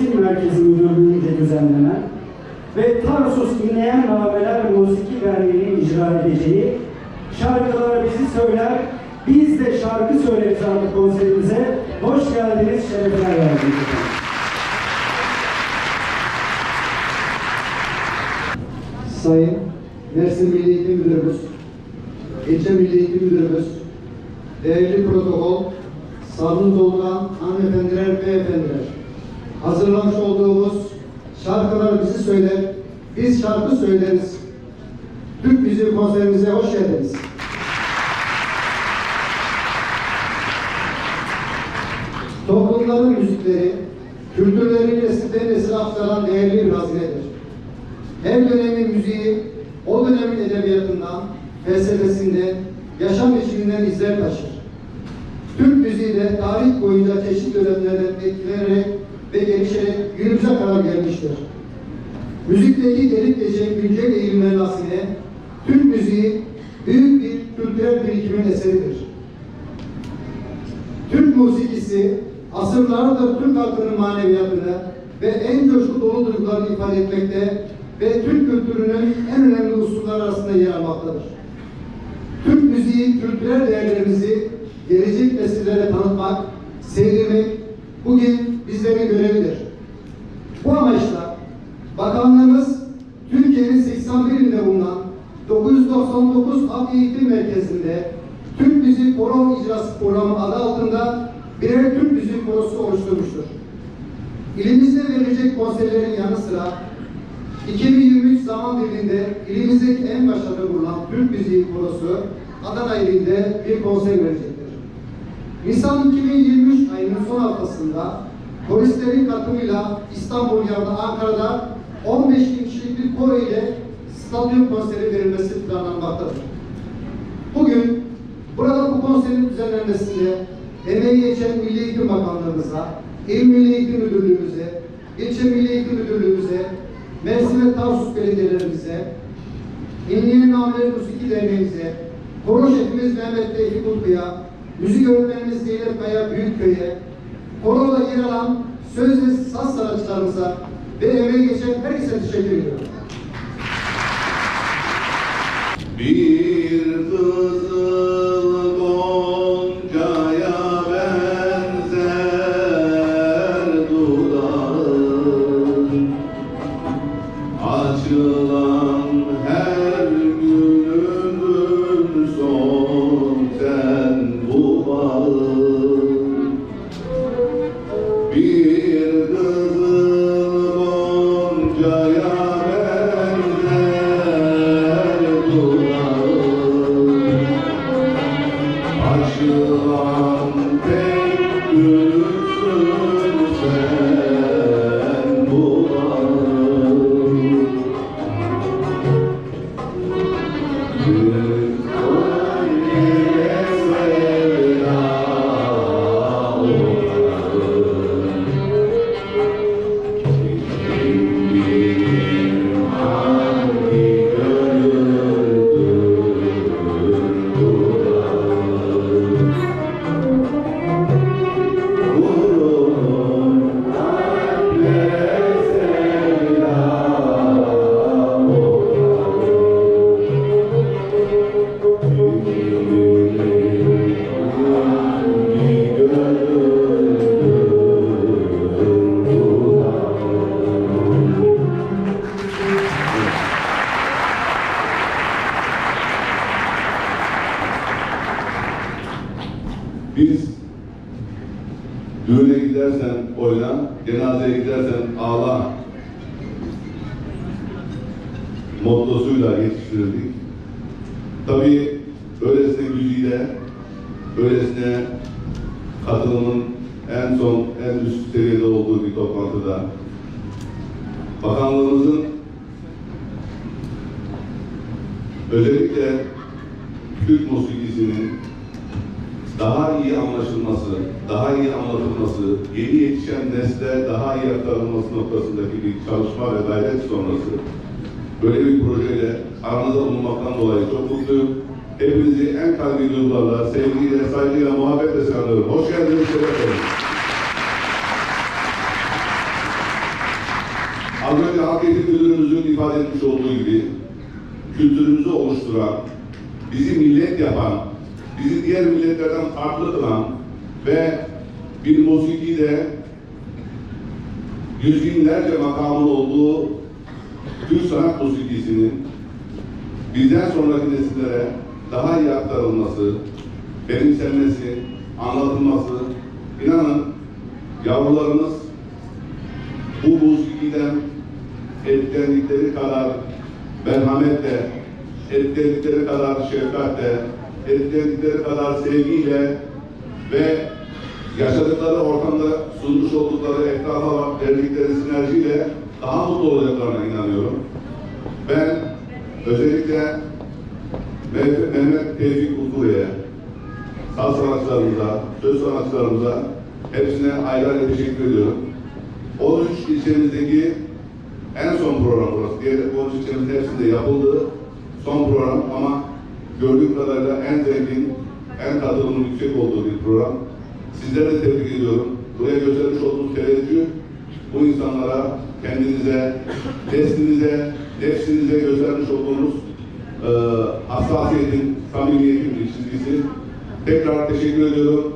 Eğitim Merkezi Müdürlüğü'nce düzenlenen ve Tarsus İnleyen Nameler Musiki Derneği'nin icra edeceği Şarkılar Bizi Söyler, Biz de Şarkı Söyleriz adlı konserimize hoş geldiniz, şerefler verdiniz. Sayın Mersin Milli Eğitim Müdürümüz, İlçe Milli Eğitim Müdürümüz, değerli protokol, salonumuz olan hanımefendiler beyefendiler, hazırlamış olduğumuz şarkılar bizi söyler, biz şarkı söyleriz. Türk Müziği konserimize hoş geldiniz. Toplumların müzikleri, kültürleri nesilden nesile aktaran değerli bir hazinedir. Her dönemin müziği, o dönemin edebiyatından, felsefesinden, yaşam biçiminden izler taşır. Türk müziği de tarih boyunca çeşitli dönemlerden etkilenerek ve gelişerek günümüze kadar gelmiştir. Müzikteki gelip geçen güncel eğilimlerin aksine Türk müziği büyük bir kültürel birikimin eseridir. Türk musikisi asırlardır Türk halkının maneviyatını ve en coşku dolu duygularını ifade etmekte ve Türk kültürünün en önemli unsurlar arasında yer almaktadır. Türk müziği kültürel değerlerimizi gelecek nesillere tanıtmak, sevdirmek bugün bizlerin görevidir. Bu amaçla bakanlığımız Türkiye'nin 81 ilinde bulunan 999 Halk Eğitim Merkezi'nde Türk Müziği Koro İcrası Programı adı altında birer Türk Müziği Korosu oluşturmuştur. İlimizde verilecek konserlerin yanı sıra 2023 zaman diliminde ilimizdeki en başarılı bulunan Türk Müziği Korosu Adana ilinde bir konser verecektir. Nisan 2023 ayının son haftasında polislerin katılımıyla İstanbul yanında Ankara'da 15 bin kişilik bir koro ile stadyum konseri verilmesi planlanmaktadır. Bugün burada bu konserin düzenlenmesinde emeği geçen Milli Eğitim Bakanlığımıza, İl Milli Eğitim Müdürlüğümüze, İlçe Milli Eğitim Müdürlüğümüze, Mersin ve Tarsus belediyelerimize, İnliyen Nameler Musiki Derneğimize, koro şefimiz Mehmet Tevfik Utku'ya, müzik öğretmenimiz Zeynep Kaya Büyükköy'e, koroda yer alan söz ve saz sanatçılarımıza ve emeği geçen herkese teşekkür ediyorum. Bir gidersen oyna, cenazeye gidersen ağla mottosuyla yetiştirildik. Tabii öylesine gücüyle, öylesine katılımın en son, en üst seviyede olduğu bir toplantıda bakanlığımızın özellikle Türk musikisinin daha iyi anlaşılması, daha iyi anlatılması, yeni yetişen nesle daha iyi aktarılması noktasındaki bir çalışma ve gayret sonrası böyle bir projeyle aranızda bulunmaktan dolayı çok mutluyum. Hepinizi en kalbi duygularla, sevgiyle, saygıyla, muhabbetle selamlıyorum. Hoş geldiniz, şeref verdiniz. Az önce Eğitim Müdürümüzün ifade etmiş olduğu gibi kültürümüzü oluşturan, bizi millet yapan, bizi diğer milletlerden farklı kılan ve bir musiki de yüz binlerce makamın olduğu Türk sanat musikisinin bizden sonraki nesillere daha iyi aktarılması, benimsenmesi, anlatılması, inanın yavrularımız bu musikiden etkilendikleri kadar merhametle, etkilendikleri kadar şefkatle, etkilendikleri kadar sevgiyle ve yaşadıkları ortamda sunmuş oldukları etrafa verdikleri sinerjiyle daha mutlu olacaklarına inanıyorum. Ben özellikle Mehmet Tevfik Utku'ya, saz sanatçılarımıza, söz sanatçılarımıza hepsine ayrı ayrı teşekkür ediyorum. 13 ilçemizdeki en son program burası. Diğer 13 ilçemizde hepsinde yapıldı. Son program ama gördüğüm kadarıyla en zengin, en katılımın yüksek olduğu bir program. Sizleri de tebrik ediyorum. Buraya göstermiş olduğunuz teveccüh bu insanlara, kendinize, neslinize, nefsinize göstermiş olduğunuz e, hassasiyetin, samimiyetin bir çizgisi. Tekrar teşekkür ediyorum.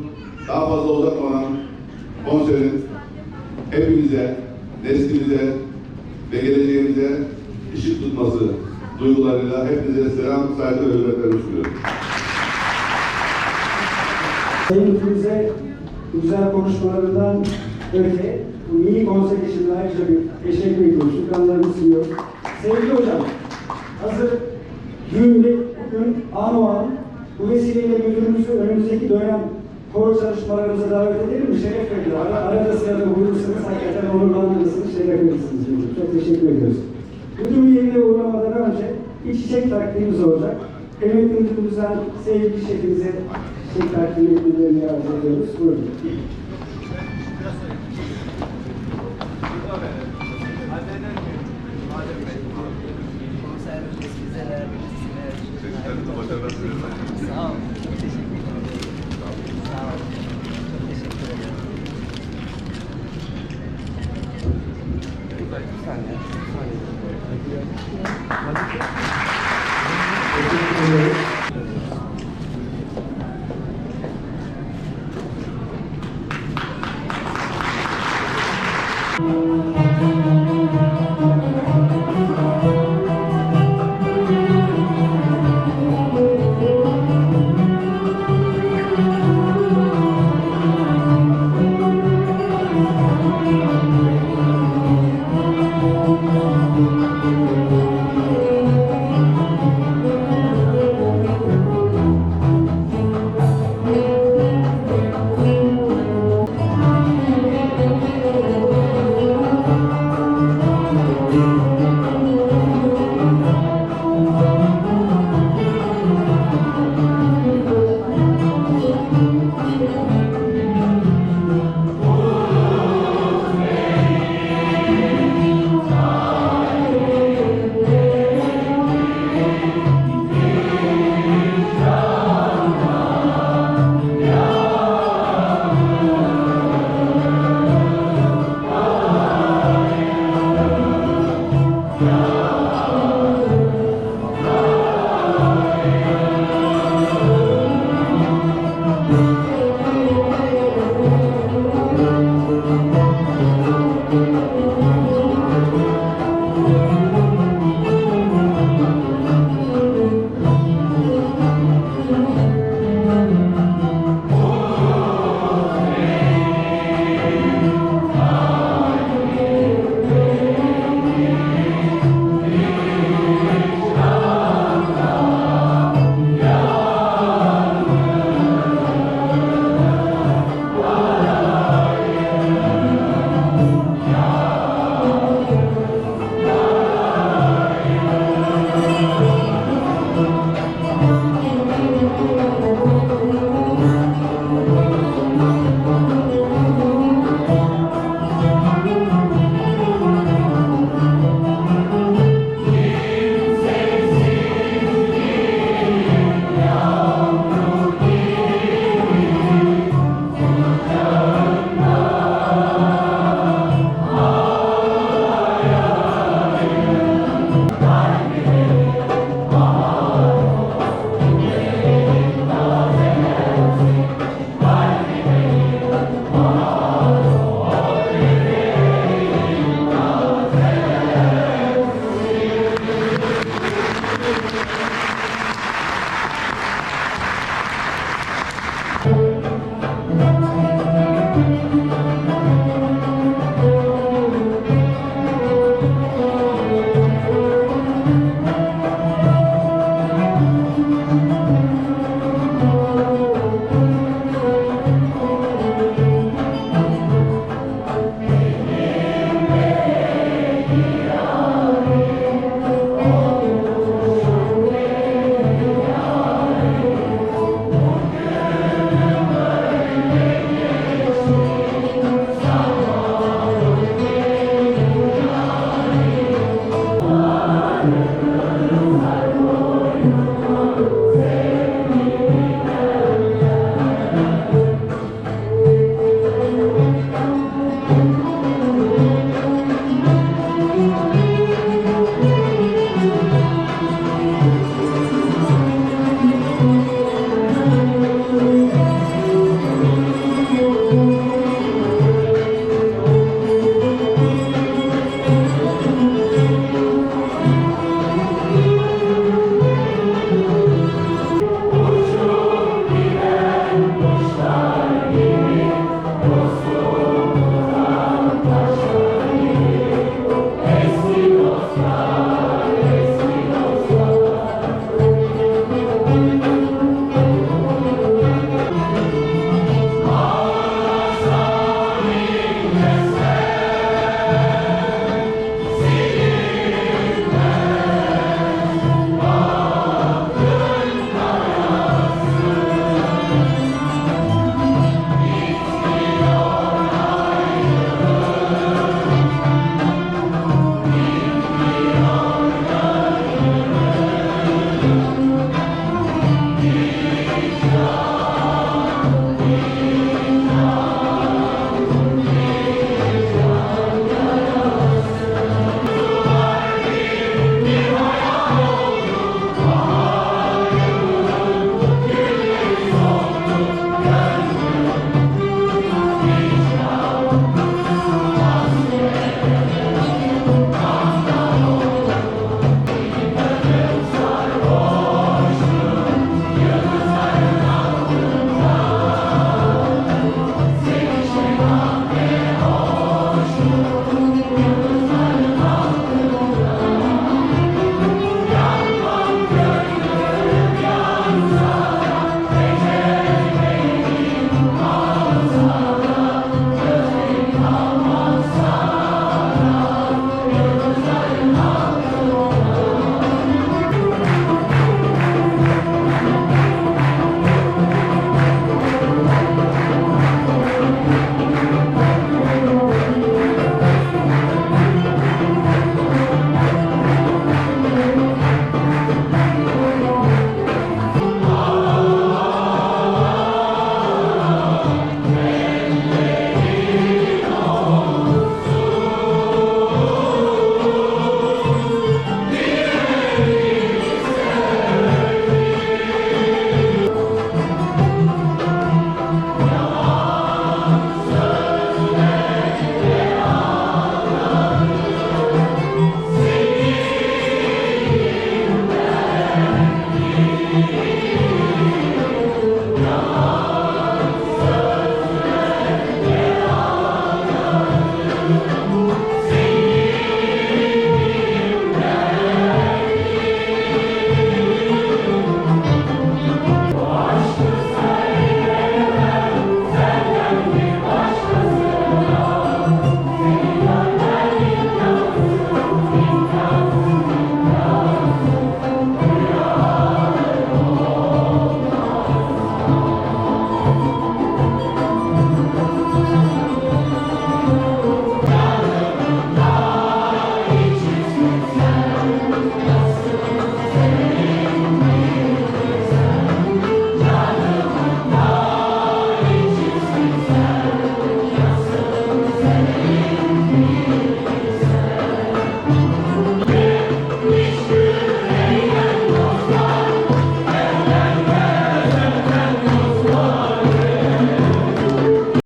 Daha fazla uzatmadan konserin hepimize, neslimize ve geleceğimize ışık tutması duygularıyla hepinize selam, saygı ve hürmetlerimi sunuyorum. Sayın bu güzel konuşmalarından öte bu mini konser için ayrıca bir teşekkür ediyoruz. Şükranlarımı sunuyoruz. Sevgili hocam, hazır dün ve bugün an o an bu vesileyle müdürümüzü önümüzdeki dönem koro çalışmalarımıza davet edelim mi? Şeref. Ara, arada sırada buyurursanız hakikaten onurlandırırsınız, şeref verirsiniz. Çok teşekkür ediyoruz. Müdürün yerine uğramadan önce bir çiçek takdimimiz olacak. Kıymetli müdürümüzden sevgili şefimize çiçek takdim etmelerini arz ediyoruz. Buyurun. Thank you.